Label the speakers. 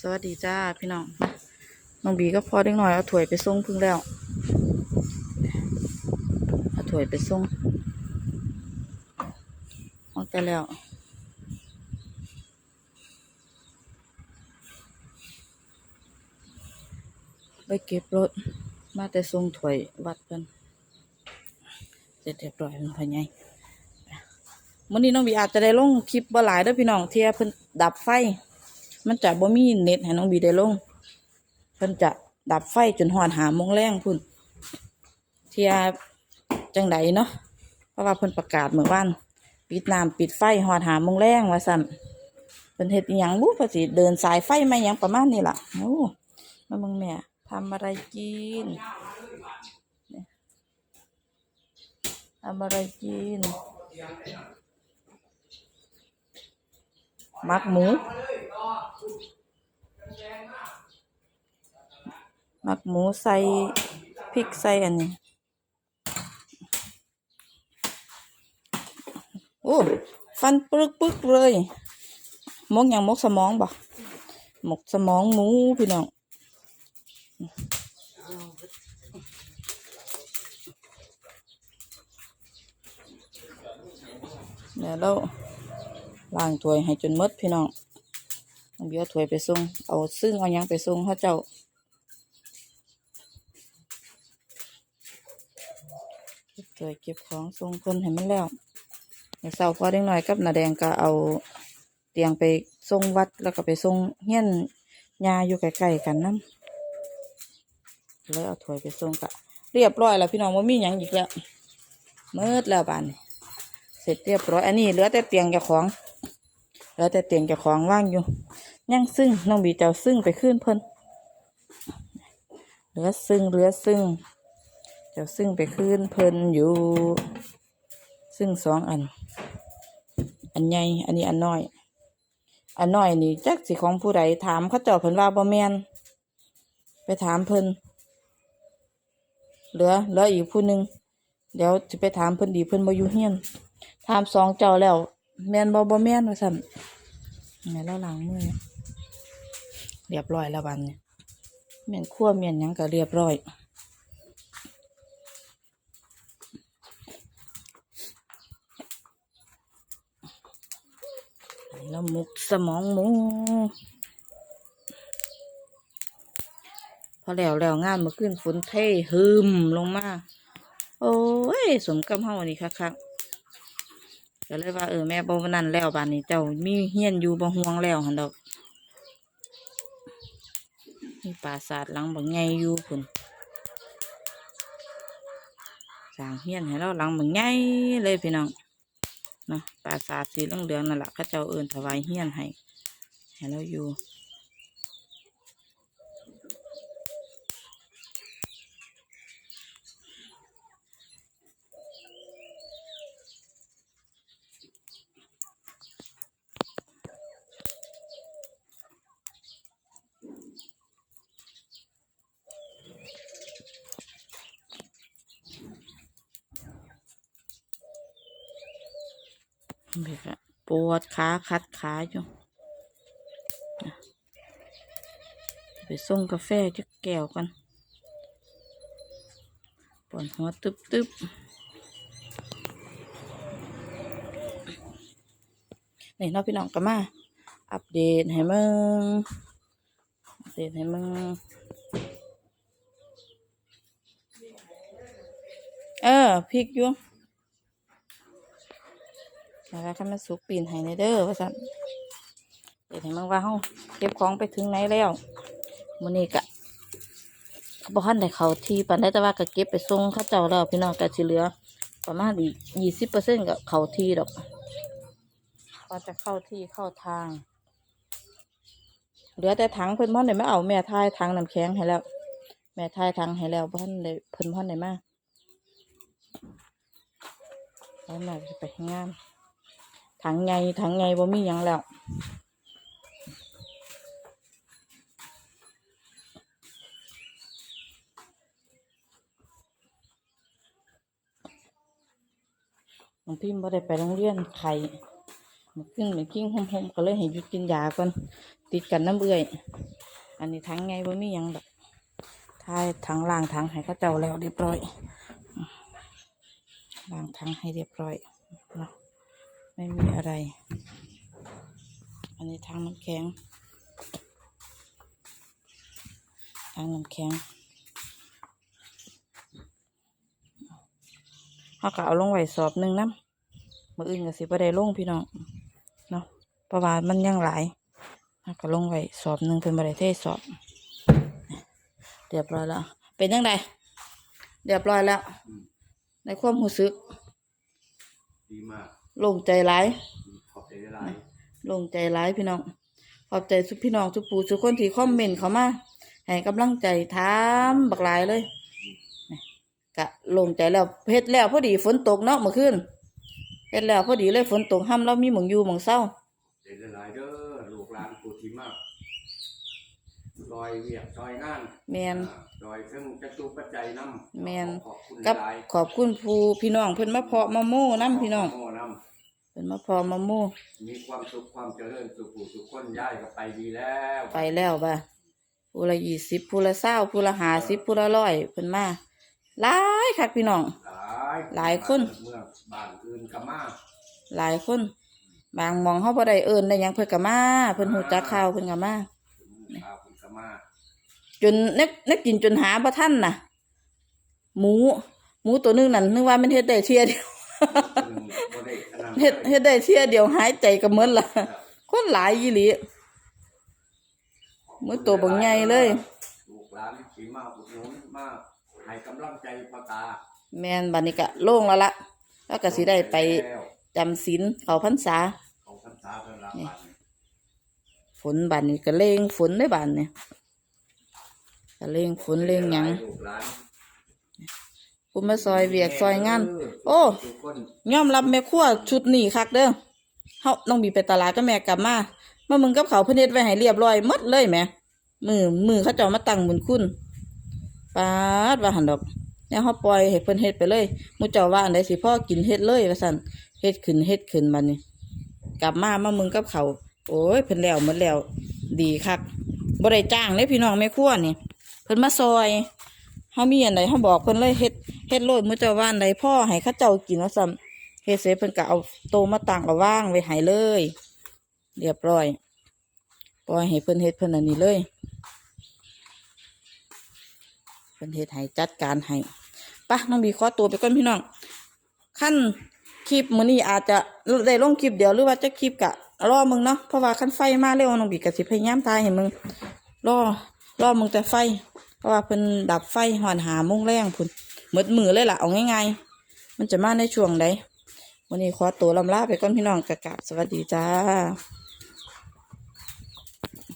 Speaker 1: สวัสดีจ้าพี่น้องน้องบีก็พอเด็กหน่อยเอาถ้วยไปส่งพึ่งแล้วเอาถ้วยไปส่งออกแต่แล้วไปเก็บรถมาแต่ส่งถ้วยวัดกันเสร็จเรียบร้อยแล้วพ่อใหญ่มื่อนี้น้องบีอาจจะได้ลงคลิปบ่หลายเด้อพี่น้องเทียเพิ่นดับไฟ มันจะบ่มีเน็ตให้น้องบีได้ลงเพิ่นจะดับไฟจนหอนหามงแรงพุ่นเทียจังไดเนาะเพราะว่าเพิ่นประกาศเมื่อวานปิดน้ำปิดไฟหอนหามงแรงว่าซั่นเพิ่นเฮ็ดอิหยังบุเพิ่นสิเดินสายไฟมาหยังประมาณนี้ล่ะโอ้มาเบิ่งแม่ทำอะไรกินทำอะไรกิน มักหมูหมักหมูใส่พริกใส่อันนี้ โอ้ฟันปึกปึกเลยมกอย่างมกสมองบ่หมกสมองหมูพี่น้องเดี๋ยวเรา ล้างถ้วยให้จนมดพี่น้องเอาเบี้ยถ้วยไปส่งเอาซึ่งเอายังไปส่งเขาเจ้าเก็บถ้วยเก็บของส่งคนให้มันแล้วเดี๋ยวเสาร์พอเด็กหน่อยกับนาแดงก็เอาเตียงไปส่งวัดแล้วก็ไปส่งเฮี้ยนยาอยู่ใกล้ๆกันนั่เลยเอาถ้วยไปส่งกะเรียบร้อยแล้วพี่น้องว่ามีหยังอีกแล้วมิดแล้วบานเสร็จเรียบร้อยอันนี้เหลือแต่เตียงเจ้าของ เหลือแต่เตียงเจ้าของว่างอยู่ยังซึ่งน้องบีเจ้าซึ่งไปขึ้นเพิ่นเหลือซึ่งเหลือซึ่ง เจ้าซึ่งไปคืนเพิ่นอยู่ ซึ่งสองอัน อันใหญ่อันนี้อันน้อย อันน้อยนี่จักสิของผู้ใดถามเขาเจ้าเพิ่นว่าบ่แม่นไปถามเพิ่นเหลือเหลืออีกผู้หนึ่งเดี๋ยวจะไปถามเพิ่นดีเพิ่นบ่อยู่เฮียนถามสองเจ้าแล้ว แมนบ่บ่แมนว่าซั่นแม่นแล้วล้างมือเรียบร้อยแล้วบัดนี้แม่นครัวแม่นยังก็เรียบร้อยแล้วมุกสมองหมูพอแล้วแล้วงานมื่อคืนฝนเทหืมลงมา โอ้ย สมกับเฮานี่คักๆ ก็เลยว่าเออแม่บ่นั่นแล้วบานนี้เจ้ามีเฮียนอยู่บ่ห่วงแล้วหันดอกมีปราสาทหลังบักใหญ่อยู่พุ่นสร้างเฮียนให้เราหลังบักใหญ่เลยพี่น้องเนาะปราสาทสีเหลืองๆนั่นแหละข้าเจ้าเอิญถวายเฮียนให้ให้เราอยู่ เด็กอะปวดขาคัดขาอยู่ไปส่งกาแฟจะแก้วกันปวดหัวตึบตึบนี่น้องพี่น้องก็มา อัปเดตให้มึงอัปเดตให้มึงเออพริก อยู่แล้วก็มาสุกปีนให้ในเด้อว่าสั่นเดี๋ยวให้มึงว่าเฮาเก็บของไปถึงไหนแล้วมื้อนี้ก็เขาบอกท่านได้เขาที่ปานได้แต่ว่าก็เก็บไปส่งเขาเจ้าแล้วพี่น้องก็สิเหลือ ประมาณอีกยี่สิบเปอร์เซ็นต์ก็เขาที่ดอกก็จะเข้าที่เข้าทาง เหลือแต่ถังเพิ่นพ่อนได้มาเอาแม่ทายถังน้ำแข็งให้แล้ว แม่ทายถังให้แล้วพ่อนได้เพิ่นพ่อนได้มาแล้วแม่จะไปงาน ถังไงถังไงบ่มีหยังแล้วหลวงพี่บ่ได้ไปโรงเรียนไข่มันขึ้นมันกิ้งหอมๆก็เลยให้หยุดกินยาก่อนติดกันน้ำเบื่อยอันนี้ทั้งไงบ่มีหยังดอกทายทั้งล่างทั้งให้เขาเจ้าแล้วเรียบร้อยล้างทั้งให้เรียบร้อยเนาะ ไม่มีอะไร อันนี้ทางน้ำแข็ง ทางน้ำแข็งเขาก็เอาลงไว้สอบหนึ่งน้ำมืออื่นก็สิบ่ได้ลงพี่น้องเนาะเพราะว่ามันยังหลายเขาก็ลงไว้สอบหนึ่งเป็นบ่ได้เทสอบ เรียบร้อยแล้ว เป็นยังไงเรียบร้อยแล้ว ในความรู้สึก
Speaker 2: ดีมาก
Speaker 1: โล่งใจหลาย
Speaker 2: ขอบใจหลาย
Speaker 1: ลงใจร้ายพี่น้องขอบใจทุกพี่น้องทุกปู่ทุกคนที่คอมเมนต์เขามาให้กำลังใจถามบักหลายเลยนี่กะลงใจแล้วเฮ็ดแล้วพอดีฝนตกเนาะเมื่อคืนเฮ็ดแล้วพอดีเลยฝนตกห้ำเรามีหมองอยู่หมองเศร้า
Speaker 2: ใจหลายเด้อลูกหลานปู่ที่มาก ซอยเวียกซอยงาน
Speaker 1: แมน
Speaker 2: อ่าซอยเครื่องจตุปัจจัยน้ำ
Speaker 1: แม่น
Speaker 2: ขอบคุณ
Speaker 1: กับ
Speaker 2: หลาย
Speaker 1: ขอบคุณผู้พี่น้องเพิ่นมาเพาะมาโม่น้ำพี่น้อง
Speaker 2: โน้
Speaker 1: เพิ่นมาเพาะมาโม่
Speaker 2: มีความสุขความเจริญสุขผู้สุขคนย้ายก็ไปดีแล้ว
Speaker 1: ไปแล้วบ่าผู้ละยี่สิบผู้ละเศร้าผู้ละหาสิบผู้ละร้อยเพิ่นมาหลายคักพี่น้อง
Speaker 2: หลาย
Speaker 1: หลายคน
Speaker 2: เมืองบ้านอื่นก็มา
Speaker 1: หลายคน บางหมองเขาบ่ได้เอิ้นได้หยังเพิ่นก็มาเพิ่นฮู้จักข่าวเพิ่นก็มา
Speaker 2: ข้าวคุณก็ มา
Speaker 1: จนนึกนึกกินจนหาบ่ทันน่ะ หมู หมูตัวหนึงนั่นนึกว่ามันเฮ็ดได้เที่ยเดียว
Speaker 2: ซึ่งบ่ได้ขนาด
Speaker 1: เฮ็ดเฮ็ดได้เที่ยเดียวหายใจก็เหมือนละคนหลายอีหลีมื้อตัวบักใหญ่เลย
Speaker 2: ลูกหลานขี่มาอุดหนุนมาให้กำลังใจพ่อตา
Speaker 1: แม่นบัดนี้ก็โล่งแล้วละแล้วก็สิได้ไป
Speaker 2: แล้ว
Speaker 1: จำศีลเข้าพรรษา
Speaker 2: ของพรรษาเพิ่นละบาดนี้
Speaker 1: ฝนบัดนี้ก็เร่งฝนได้บัดนี้ก็เร่งฝนเร่งหยัง
Speaker 2: ลูกหลาน
Speaker 1: กูมาซอยเวียกซอยงาน โอ้
Speaker 2: ทุกคน
Speaker 1: ยอมรับแม่ครัวชุดนี้คักเด้อเฮาน้องบีไปตลาดก็แม่กลับมามามึงกับเขาวเพิ่นเฮ็ดไว้ให้เรียบร้อยหมดเลยแหมมือมือเขาจ้ามาตั้งบุญคุณปาดว่าหันดอกเนี่ยเฮาปล่อยให้เพิ่นเฮ็ดไปเลยมูเจ้าว่าอันใดสิพ่อกินเฮ็ดเลยว่าซั่นเฮ็ดขึ้นเฮ็ดขึ้นบัดนี้ กลับมามามึงกับเขา โอ้ยเพิ่นแล้วหมดแล้ว ดีคักบ่ได้จ้างเลยพี่น้องแม่ครัวนี่ เพิ่นมาซอยเฮามีอันใดเฮาบอกเพิ่นเลยเฮ็ดเฮ็ดโลดมื้อเจ้าว่านใดพ่อให้เขาเจ้ากินว่าซั่นเฮ็ดเสร็จเพิ่นก็เอาโตมาตั้งเอาวางไว้ให้เลย เรียบร้อยปล่อยให้เพิ่นเฮ็ดเพิ่นอันนี้เลยเพิ่นเฮ็ดให้จัดการให้ปะน้องบีขอตัวไปก่อนพี่น้องขั้นคลิปมื้อนี้อาจจะได้ลงคลิปเดียวหรือว่าจะคลิปกะ รอมึงเนาะเพราะว่าขั้นไฟมาเร็วน้องบีก็สิพยายามตายให้มึงรอรอมึงแต่ไฟ เพราะว่าเพิ่นดับไฟหอนหามุ่งแรงพุ่นหมดมือเลยล่ะเอาง่ายๆมันจะมาในช่วงใดวันนี้ขอตัวลำลาไปก่อนพี่น้องกะกราบสวัสดีจ้า